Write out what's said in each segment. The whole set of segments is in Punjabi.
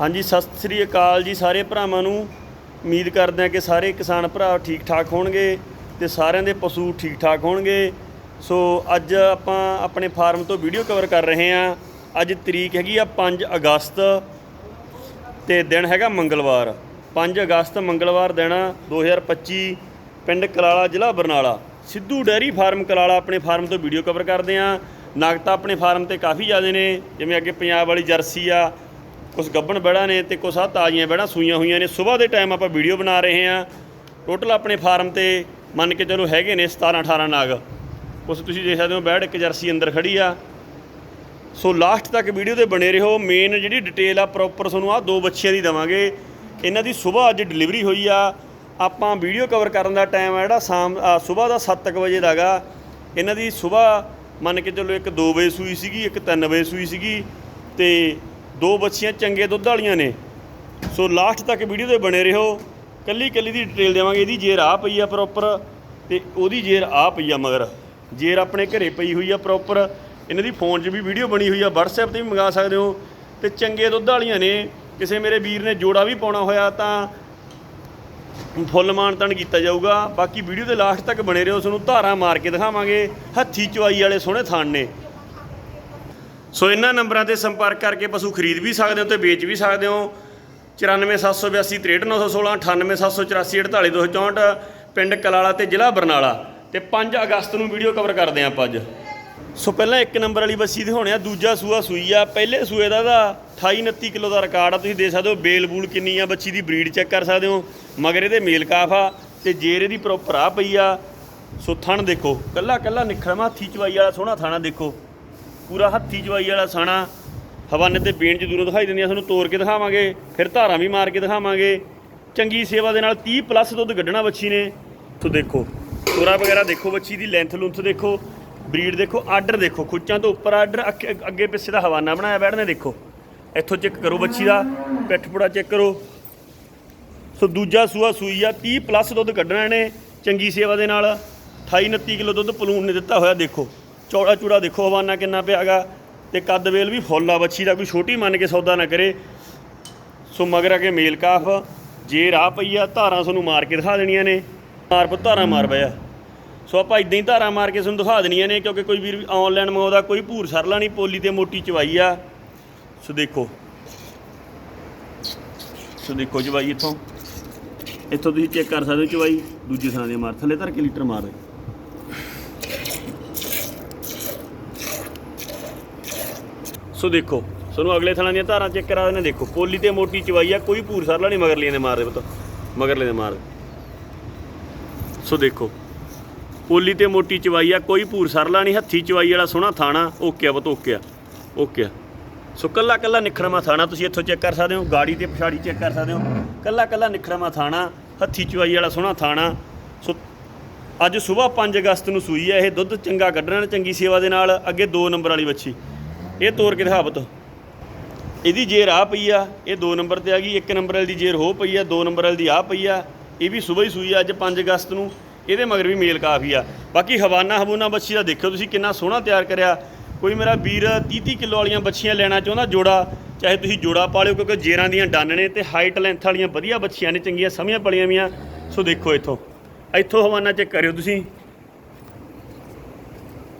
ਹਾਂਜੀ, ਸਤਿ ਸ੍ਰੀ ਅਕਾਲ ਜੀ ਸਾਰੇ ਭਰਾਵਾਂ ਨੂੰ। ਉਮੀਦ ਕਰਦੇ ਹਾਂ ਕਿ ਸਾਰੇ ਕਿਸਾਨ ਭਰਾ ਠੀਕ ਠਾਕ ਹੋਣਗੇ ਤੇ ਸਾਰਿਆਂ ਦੇ ਪਸ਼ੂ ਠੀਕ ਠਾਕ ਹੋਣਗੇ। ਸੋ ਅੱਜ ਆਪਾਂ ਆਪਣੇ ਫਾਰਮ ਤੋਂ ਵੀਡੀਓ ਕਵਰ ਕਰ ਰਹੇ ਹਾਂ। ਅੱਜ ਤਰੀਕ ਹੈਗੀ ਆ 5 ਅਗਸਤ ਤੇ ਦਿਨ ਹੈਗਾ ਮੰਗਲਵਾਰ। 5 ਅਗਸਤ ਮੰਗਲਵਾਰ ਦਿਨ ਆ 2025 ਪਿੰਡ ਕਲਾਲਾ, ਜ਼ਿਲ੍ਹਾ ਬਰਨਾਲਾ। ਸਿੱਧੂ ਡੈਰੀ ਫਾਰਮ ਕਲਾਲਾ ਆਪਣੇ ਫਾਰਮ ਤੋਂ ਵੀਡੀਓ ਕਵਰ ਕਰਦੇ ਆ ਨਗਤਾ ਆਪਣੇ ਫਾਰਮ ਤੇ ਕਾਫੀ ਜ਼ਿਆਦੇ ਨੇ, ਜਿਵੇਂ ਅੱਗੇ ਪੰਜਾਬ ਵਾਲੀ ਜਰਸੀ ਆ ਕੁਝ ਗੱਬਣ ਬੜਾ ਨੇ ਤੇ ਕੁਝ ਆ ਤਾਜ਼ੀਆਂ ਬੜਾ ਸੂਈਆਂ ਹੋਈਆਂ ਨੇ। ਸਵੇਰ ਦੇ ਟਾਈਮ ਆਪਾਂ ਵੀਡੀਓ ਬਣਾ ਰਹੇ ਹਾਂ। ਟੋਟਲ ਆਪਣੇ ਫਾਰਮ ਤੇ ਮੰਨ ਕੇ ਚਲੋ ਹੈਗੇ ਨੇ 17 18 ਨਾਗ। ਕੁਝ ਤੁਸੀਂ ਦੇਖ ਸਕਦੇ ਹੋ ਬੈੜ ਇੱਕ ਜਰਸੀ ਅੰਦਰ ਖੜੀ ਆ। ਸੋ ਲਾਸਟ ਤੱਕ ਵੀਡੀਓ ਤੇ ਬਣੇ ਰਹੋ। ਮੇਨ ਜਿਹੜੀ ਡਿਟੇਲ ਆ ਪ੍ਰੋਪਰ ਤੁਹਾਨੂੰ ਆ ਦੋ ਬੱਚਿਆਂ ਦੀ ਦਵਾਂਗੇ। ਇਹਨਾਂ ਦੀ ਸਵੇਰ ਅੱਜ ਡਿਲੀਵਰੀ ਹੋਈ ਆ। ਆਪਾਂ ਵੀਡੀਓ ਕਵਰ ਕਰਨ ਦਾ ਟਾਈਮ ਆ ਜਿਹੜਾ ਸ਼ਾਮ ਸਵੇਰ ਦਾ 7:00 ਵਜੇ ਦਾਗਾ ਇਹਨਾਂ ਦੀ ਸਵੇਰ ਮੰਨ ਕੇ ਚੱਲੋ ਇੱਕ 2 ਵਜੇ ਸੂਈ ਸੀਗੀ, ਇੱਕ 3 ਵਜੇ ਸੂਈ ਸੀਗੀ। ਤੇ ਦੋ ਬੱਚੀਆਂ ਚੰਗੇ ਦੁੱਧ ਵਾਲੀਆਂ ਨੇ। ਸੋ ਲਾਸਟ ਤੱਕ ਵੀਡੀਓ ਤੇ ਬਣੇ ਰਹੋ। ਕੱਲੀ ਕੱਲੀ ਦੀ ਡਿਟੇਲ ਦੇਵਾਂਗੇ। ਇਹਦੀ ਜੇਰ ਆ ਪਈ ਆ ਪ੍ਰੋਪਰ ਤੇ ਉਹਦੀ ਜੇਰ ਆ ਪਈ ਆ ਮਗਰ। ਜੇਰ ਆਪਣੇ ਘਰੇ ਪਈ ਹੋਈ ਆ ਪ੍ਰੋਪਰ ਇਹਨਾਂ ਦੀ ਫੋਨ 'ਚ ਵੀ ਵੀਡੀਓ ਬਣੀ ਹੋਈ ਆ। WhatsApp ਤੇ ਵੀ ਮੰਗਾ ਸਕਦੇ ਹੋ। ਤੇ ਚੰਗੇ ਦੁੱਧ ਵਾਲੀਆਂ ਨੇ। ਕਿਸੇ ਮੇਰੇ ਵੀਰ ਨੇ ਜੋੜਾ ਵੀ ਪਾਉਣਾ ਹੋਇਆ ਤਾਂ ਫੁੱਲ ਮਾਨਤਨ ਕੀਤਾ ਜਾਊਗਾ। ਬਾਕੀ ਵੀਡੀਓ ਦੇ ਲਾਸਟ ਤੱਕ ਬਣੇ ਰਹੋ। ਤੁਹਾਨੂੰ ਧਾਰਾ ਮਾਰ ਕੇ ਦਿਖਾਵਾਂਗੇ। ਹੱਥੀ ਚਵਾਈ ਵਾਲੇ ਸੋਹਣੇ ਥਾਨ ਨੇ। ਸੋ ਇਹਨਾਂ ਨੰਬਰਾਂ ਤੇ ਸੰਪਰਕ ਕਰਕੇ ਪਸ਼ੂ ਖਰੀਦ ਵੀ ਸਕਦੇ ਹੋ ਤੇ ਵੇਚ ਵੀ ਸਕਦੇ ਹੋ। 9478263916 98784 ਪਿੰਡ ਕਲਾਲਾ ਤੇ ਜ਼ਿਲ੍ਹਾ ਬਰਨਾਲਾ। ਤੇ 5 ਅਗਸਤ ਨੂੰ ਵੀਡੀਓ ਕਵਰ ਕਰਦੇ ਹਾਂ ਆਪਾਂ ਅੱਜ। ਸੋ ਪਹਿਲਾਂ ਇੱਕ ਨੰਬਰ ਵਾਲੀ ਬੱਸੀ ਦਿਖਾਉਣੇ ਆ, ਦੂਜਾ ਸੂਆ ਸੂਈ ਆ। ਪਹਿਲੇ ਸੂਏ ਦਾ ਦਾ 28 29 ਕਿਲੋ ਦਾ ਰਿਕਾਰਡ ਆ, ਤੁਸੀਂ ਦੇ ਸਕਦੇ ਹੋ, ਬੇਲ ਬੂਲ ਕਿੰਨੀ ਆ, ਬੱਚੀ ਦੀ ਬਰੀਡ ਚੈੱਕ ਕਰ ਸਕਦੇ ਹੋ। ਮਗਰ ਇਹਦੇ ਮੇਲ ਕਾਫ ਆ ਤੇ ਜੇਰ ਇਹਦੀ ਪ੍ਰੋਪਰ ਆ ਪਈ ਆ। ਸੋ ਥਣ ਦੇਖੋ ਕੱਲਾ ਕੱਲਾ ਨਿਖੜਵਾ ਹੱਥੀ ਚਵਾਈ ਵਾਲਾ ਸੋਹਣਾ ਥਾਣਾ ਦੇਖੋ। ਪੂਰਾ ਹੱਥੀ ਜਵਾਈ ਵਾਲਾ ਸਾਣਾ। ਹਵਾਨੇ ਤੇ ਬੇਣ ਚ ਦੂਰੋਂ ਦਿਖਾਈ ਦਿੰਦੀਆਂ ਤੁਹਾਨੂੰ ਤੋੜ ਕੇ ਦਿਖਾਵਾਂਗੇ, ਫਿਰ ਧਾਰਾਂ ਵੀ ਮਾਰ ਕੇ ਦਿਖਾਵਾਂਗੇ। ਚੰਗੀ ਸੇਵਾ ਦੇ ਨਾਲ 30 ਪਲੱਸ ਦੁੱਧ ਕੱਢਣਾ ਬੱਚੀ ਨੇ। ਤੋ ਦੇਖੋ, ਤੋਰਾ ਵਗੈਰਾ ਦੇਖੋ ਬੱਚੀ ਦੀ ਲੈਂਥ ਲੁੰਥ ਦੇਖੋ ਬਰੀਡ ਦੇਖੋ ਆਰਡਰ ਦੇਖੋ ਖੁੱਚਾਂ ਤੋਂ ਉੱਪਰ ਆਰਡਰ ਅੱਗੇ ਪਿੱਛੇ ਦਾ ਹਵਾਨਾ ਬਣਾਇਆ ਬੈਠਨੇ ਦੇਖੋ। ਇੱਥੋਂ ਚੈੱਕ ਕਰੋ ਬੱਚੀ ਦਾ, ਪਿੱਠ ਪੁੜਾ ਚੈੱਕ ਕਰੋ। ਸੋ ਦੂਜਾ ਸੂਆ ਸੂਈ ਆ 30 ਪਲੱਸ ਦੁੱਧ ਕੱਢਣਾ ਨੇ ਚੰਗੀ ਸੇਵਾ ਦੇ ਨਾਲ। 28 29 ਕਿਲੋ ਦੁੱਧ ਪਲੂਣ ਨੇ ਦਿੱਤਾ ਹੋਇਆ, ਦੇਖੋ। ਚੌੜਾ ਚੂੜਾ ਦੇਖੋ ਹਵਾਨਾ ਕਿੰਨਾ ਪਿਆਗਾ ਤੇ ਕੱਦ ਵੇਲ ਵੀ ਫੁੱਲ ਆ ਬੱਚੀ ਦਾ ਕੋਈ ਛੋਟੀ ਮੰਨ ਕੇ ਸੌਦਾ ਨਾ ਕਰੇ। ਸੋ ਮਗਰ ਆ ਕੇ ਮੇਲ ਕਾਫ, ਜੇ ਰਾਹ ਪਈ ਆ, ਧਾਰਾਂ ਤੁਹਾਨੂੰ ਮਾਰ ਕੇ ਦਿਖਾ ਦੇਣੀਆਂ ਨੇ। ਮਾਰ ਪੁੱਤ, ਧਾਰਾਂ ਮਾਰ ਪਿਆ। ਸੋ ਆਪਾਂ ਇਦਾਂ ਹੀ ਧਾਰਾਂ ਮਾਰ ਕੇ ਤੁਹਾਨੂੰ ਦਿਖਾ ਦੇਣੀਆਂ ਨੇ, ਕਿਉਂਕਿ ਕੋਈ ਵੀਰ ਆਨਲਾਈਨ ਮੰਗਾਉਂਦਾ, ਕੋਈ ਭੂਰ ਸਰਲਾ ਨਹੀਂ, ਪੋਲੀ ਤੇ ਮੋਟੀ ਚਵਾਈ ਆ। ਸੋ ਦੇਖੋ। ਸੋ ਦੇਖੋ ਚਵਾਈ ਇੱਥੋਂ। ਇੱਥੋਂ ਤੁਸੀਂ ਚੈੱਕ ਕਰ ਸਕਦੇ ਹੋ ਚਵਾਈ, ਦੂਜੇ ਥਾਂ ਦੇ ਮਾਰ, ਥੱਲੇ ਧਰ ਕੇ ਲੀਟਰ ਮਾਰ। ਸੋ ਦੇਖੋ। ਤੁਹਾਨੂੰ ਅਗਲੇ ਥਾਂ ਦੀਆਂ ਧਾਰਾਂ ਚੈੱਕ ਕਰਾ ਦੇਣੇ ਦੇਖੋ, ਪੋਲੀ ਤੇ ਮੋਟੀ ਚਵਾਈ ਆ, ਕੋਈ ਭੂਰ ਸਰਲਾ ਨਹੀਂ ਮਗਰਲੀਆਂ ਦੇ ਮਾਰ ਪਤਾ। ਪੁੱਤ ਮਗਰਲੇ ਦੇ ਮਾਰ ਸੋ ਦੇਖੋ, ਪੋਲੀ ਤੇ ਮੋਟੀ ਚਵਾਈ ਆ, ਕੋਈ ਭੂਰ ਸਰਲਾ ਨਹੀਂ, ਹੱਥੀ ਚਵਾਈ ਵਾਲਾ ਸੋਹਣਾ ਥਾਣਾ, ਓਕੇ ਆ ਪੁੱਤ, ਓਕੇ ਆ। ਓਕੇ ਆ। ਸੋ ਕੱਲਾ ਕੱਲਾ ਨਿਖਰਮਾ ਥਾਣਾ ਤੁਸੀਂ ਇੱਥੋਂ ਚੈੱਕ ਕਰ ਸਕਦੇ ਹੋ, ਗਾੜੀ ਤੇ ਪਛਾੜੀ ਚੈੱਕ ਕਰ ਸਕਦੇ ਹੋ। ਕੱਲਾ ਕੱਲਾ ਨਿਖਰਮਾ ਥਾਣਾ, ਹੱਥੀ ਚਵਾਈ ਵਾਲਾ ਸੋਹਣਾ ਥਾਣਾ। ਸੋ ਅੱਜ ਸਵੇਰ 5 ਅਗਸਤ ਨੂੰ ਸੂਈ ਹੈ ਇਹ ਦੁੱਧ ਚੰਗਾ ਕੱਢਣਾ ਚੰਗੀ ਸੇਵਾ ਦੇ ਨਾਲ ਅੱਗੇ 2 ਨੰਬਰ ਵਾਲੀ ਬੱਚੀ ਇਹ ਤੋਰ ਕੇ ਦਿਖਾਵਤ ਇਹਦੀ ਜੇਰ ਆ ਪਈ ਆ, ਇਹ 2 ਨੰਬਰ ਤੇ ਆ ਗਈ 1 ਨੰਬਰ ਵਾਲੀ ਦੀ ਜੇਰ ਹੋ ਪਈ ਆ 2 ਨੰਬਰ ਵਾਲੀ ਦੀ ਆ ਪਈ ਆ। ਇਹ ਵੀ ਸਵੇਰ ਹੀ ਸੂਈ ਆ, ਅੱਜ 5 ਅਗਸਤ ਨੂੰ। ਇਹਦੇ ਮਗਰ ਵੀ ਮੇਲ ਕਾਫੀ ਆ। ਬਾਕੀ ਹਵਾਨਾ ਹਬੂਨਾ ਬੱਚੀ ਦਾ ਦੇਖਿਓ ਤੁਸੀਂ ਕਿੰਨਾ ਸੋਹਣਾ ਤਿਆਰ ਕਰਿਆ। ਕੋਈ ਮੇਰਾ ਵੀਰ 30 30 ਕਿਲੋ ਵਾਲੀਆਂ ਬੱਚੀਆਂ ਲੈਣਾ ਚਾਹੁੰਦਾ, ਜੋੜਾ, ਚਾਹੇ ਤੁਸੀਂ ਜੋੜਾ ਪਾ ਲਿਓ, ਕਿਉਂਕਿ ਜੇਰਾਂ ਦੀਆਂ ਡੰਨ ਨੇ ਤੇ ਹਾਈਟ ਲੈਂਥ ਵਾਲੀਆਂ ਵਧੀਆ ਬੱਚੀਆਂ ਨੇ, ਚੰਗੀਆਂ ਸਮੀਆਂ ਪਲੀਆਂ ਵੀਆਂ। ਸੋ ਦੇਖੋ ਇੱਥੋਂ। ਇੱਥੋਂ ਹਵਾਨਾ ਚੈੱਕ ਕਰਿਓ ਤੁਸੀਂ।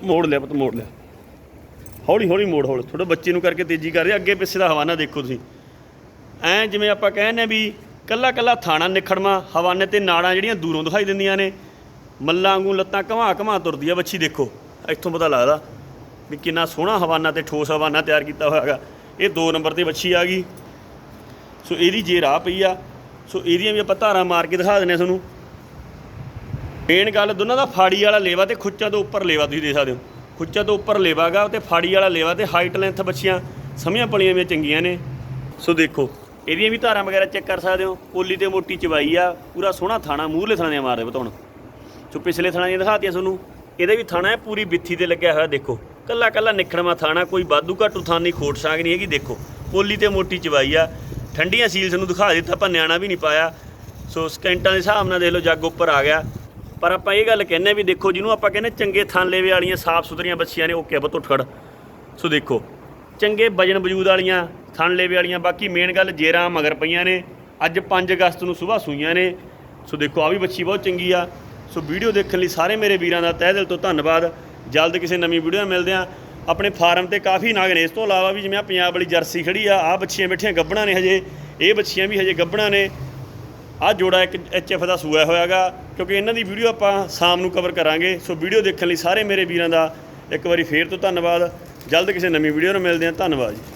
ਮੋੜ ਲਿਆ ਪੁੱਤ, ਮੋੜ ਲਿਆ। ਹੌਲੀ ਹੌਲੀ ਮੋੜ ਹੌਲ਼। ਥੋੜਾ ਬੱਚੇ ਨੂੰ ਕਰਕੇ ਤੇਜ਼ੀ ਕਰ ਰਿਹਾ। ਅੱਗੇ ਪਿੱਛੇ ਦਾ ਹਵਾਨਾ ਦੇਖੋ ਤੁਸੀਂ। ਐ ਜਿਵੇਂ ਆਪਾਂ ਕਹਿੰਦੇ ਆ ਵੀ ਕੱਲਾ ਕੱਲਾ ਥਾਣਾ ਨਿਖੜਮਾ, ਹਵਾਨੇ ਤੇ ਨਾੜਾਂ ਜਿਹੜੀਆਂ ਦੂਰੋਂ ਦਿਖਾਈ ਦਿੰਦੀਆਂ ਨੇ। ਮੱਲਾਂ ਵਾਂਗੂ ਲੱਤਾਂ ਘਮਾ ਘਮਾ ਤੁਰਦੀ ਆ ਬੱਚੀ ਦੇਖੋ। ਇੱਥੋਂ ਪਤਾ ਲੱਗਦਾ ਵੀ ਕਿੰਨਾ ਸੋਹਣਾ ਹਵਾਨਾ ਤੇ ਠੋਸ ਹਵਾਨਾ ਤਿਆਰ ਕੀਤਾ ਹੋਇਆ ਹੈਗਾ। ਇਹ 2 ਨੰਬਰ ਤੇ ਬੱਚੀ ਆ ਗਈ। ਸੋ ਇਹਦੀ ਜੇ ਰਾਹ ਪਈ ਆ। ਸੋ ਇਹਦੀਆਂ ਵੀ ਆਪਾਂ ਧਾਰਾਂ ਮਾਰ ਕੇ ਦਿਖਾ ਦਿੰਨੇ ਆ ਤੁਹਾਨੂੰ। ਮੇਨ ਗੱਲ ਦੋਨਾਂ ਦਾ ਫਾੜੀ ਵਾਲਾ ਲੇਵਾ ਤੇ ਖੁੱਚਾਂ ਤੋਂ ਉੱਪਰ ਲੇਵਾ ਤੁਸੀਂ ਦੇਖ ਸਕਦੇ ਹੋ। ਖੁੱਚਾਂ ਤੋਂ ਉੱਪਰ ਲੇਵਾਗਾ ਤੇ ਫਾੜੀ ਵਾਲਾ ਲੇਵਾ ਤੇ ਹਾਈਟ ਲੈਂਥ ਬੱਚੀਆਂ ਸਮੀਆਂ ਪਲੀਆਂ ਵੀ ਚੰਗੀਆਂ ਨੇ। ਸੋ ਦੇਖੋ, ਇਹਦੀਆਂ ਵੀ ਧਾਰਾਂ ਵਗੈਰਾ ਚੈੱਕ ਕਰ ਸਕਦੇ ਹੋ। ਪੋਲੀ ਤੇ ਮੋਟੀ ਚਵਾਈ ਆ, ਪੂਰਾ ਸੋਹਣਾ ਥਾਣਾ, ਮੂਹਰਲੇ ਥਾਣੇ ਮਾਰਦੇ ਬਤਾਉਣ। ਸੋ ਪਿਛਲੇ ਥਾਣਾ ਦੀਆਂ ਦਿਖਾਤੀਆਂ ਤੁਹਾਨੂੰ। ਇਹਦੇ ਵੀ ਥਾਣਾ ਹੈ, ਪੂਰੀ ਬਿੱਥੀ ਤੇ ਲੱਗਿਆ ਹੋਇਆ ਦੇਖੋ। ਕੱਲਾ ਕੱਲਾ ਨਿਖੜਵਾ ਥਾਣਾ, ਕੋਈ ਵਾਧੂ ਘਾਟੂ ਥਾਂ ਨਹੀਂ, ਖੋਟ ਸਾਗ ਨਹੀਂ ਹੈਗੀ, ਦੇਖੋ। ਪੋਲੀ ਤੇ ਮੋਟੀ ਚਵਾਈ ਆ, ਠੰਡੀਆਂ ਸੀਲਸ ਨੂੰ ਦਿਖਾ ਦਿੱਤਾ, ਆਪਾਂ ਨਿਆਣਾ ਵੀ ਨਹੀਂ ਪਾਇਆ। ਸੋ ਸਕਿੰਟਾਂ ਦੇ ਹਿਸਾਬ ਨਾਲ ਦੇਖ ਲਓ, ਜੱਗ ਉੱਪਰ ਆ ਗਿਆ। ਪਰ ਆਪਾਂ ਇਹ ਗੱਲ ਕਹਿੰਨੇ ਵੀ ਦੇਖੋ ਜਿਹਨੂੰ ਆਪਾਂ ਕਹਿੰਦੇ ਚੰਗੇ ਥਾਂ ਵਾਲੀਆਂ ਸਾਫ਼ ਸੁਥਰੀਆਂ ਬੱਚੀਆਂ ਨੇ ਓਕੇ ਬਤੋ ਠੜ ਸੋ ਦੇਖੋ, ਚੰਗੇ ਵਜਨ ਵਜੂਦ ਵਾਲੀਆਂ ਥਣ ਲੇਵੇ ਵਾਲੀਆਂ, ਬਾਕੀ ਮੇਨ ਗੱਲ ਜੇਰਾਂ ਮਗਰ ਪਈਆਂ ਨੇ, ਅੱਜ 5 ਅਗਸਤ ਨੂੰ ਸਵੇਰ ਸੂਈਆਂ ਨੇ। ਸੋ ਦੇਖੋ ਆ ਵੀ ਬੱਚੀ ਬਹੁਤ ਚੰਗੀ ਆ। ਸੋ ਵੀਡੀਓ ਦੇਖਣ ਲਈ ਸਾਰੇ ਮੇਰੇ ਵੀਰਾਂ ਦਾ ਤਹਿ ਦਿਲ ਤੋਂ ਧੰਨਵਾਦ। ਜਲਦ ਕਿਸੇ ਨਵੀਂ ਵੀਡੀਓ ਨਾਲ ਮਿਲਦੇ ਆ ਆਪਣੇ ਫਾਰਮ ਤੇ ਕਾਫੀ ਨਾਗ ਨੇ। ਇਸ ਤੋਂ ਇਲਾਵਾ ਵੀ ਜਿਵੇਂ ਆ ਪੰਜਾਬ ਵਾਲੀ ਜਰਸੀ ਖੜੀ ਆ ਆ ਬੱਚੀਆਂ ਬੈਠੀਆਂ ਗੱਬਣਾ ਨੇ ਹਜੇ। ਇਹ ਬੱਚੀਆਂ ਵੀ ਹਜੇ ਗੱਬਣਾ ਨੇ। ਆ ਜੋੜਾ ਇੱਕ ਐਚਐਫ ਦਾ ਸੂਆ ਹੋਇਆਗਾ, ਕਿਉਂਕਿ ਇਹਨਾਂ ਦੀ ਵੀਡੀਓ ਆਪਾਂ ਸ਼ਾਮ ਨੂੰ ਕਵਰ ਕਰਾਂਗੇ। ਸੋ ਵੀਡੀਓ ਦੇਖਣ ਲਈ ਸਾਰੇ ਮੇਰੇ ਵੀਰਾਂ ਦਾ ਇੱਕ ਵਾਰੀ ਫੇਰ ਤੋਂ ਧੰਨਵਾਦ। ਜਲਦ ਕਿਸੇ ਨਵੀਂ ਵੀਡੀਓ ਨਾਲ ਮਿਲਦੇ ਹਾਂ। ਧੰਨਵਾਦ ਜੀ।